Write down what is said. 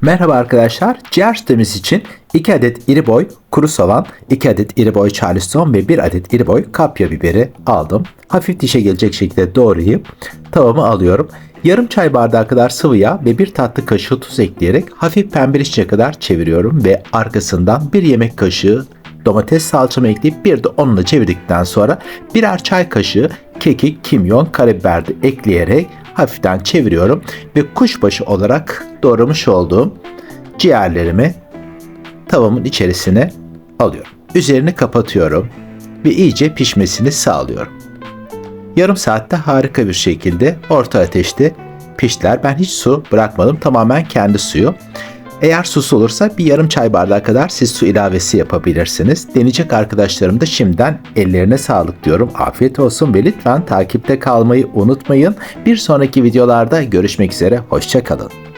Merhaba arkadaşlar. Ciğer sütümüz için 2 adet iri boy kuru soğan, 2 adet iri boy charleston ve 1 adet iri boy kapya biberi aldım. Hafif dişe gelecek şekilde doğrayıp tavamı alıyorum. Yarım çay bardağı kadar sıvı yağ ve bir tatlı kaşığı tuz ekleyerek hafif pembeleşecek kadar çeviriyorum ve arkasından bir yemek kaşığı domates salçamı ekleyip bir de onunla çevirdikten sonra birer çay kaşığı kekik, kimyon, karabiber de ekleyerek hafiften çeviriyorum ve kuşbaşı olarak doğramış olduğum ciğerlerimi tavamın içerisine alıyorum. Üzerini kapatıyorum ve iyice pişmesini sağlıyorum. Yarım saatte harika bir şekilde orta ateşte piştiler. Ben hiç su bırakmadım. Tamamen kendi suyu. Eğer susu olursa bir yarım çay bardağı kadar siz su ilavesi yapabilirsiniz. Deneyecek arkadaşlarım da şimdiden ellerine sağlık diyorum. Afiyet olsun ve lütfen takipte kalmayı unutmayın. Bir sonraki videolarda görüşmek üzere. Hoşçakalın.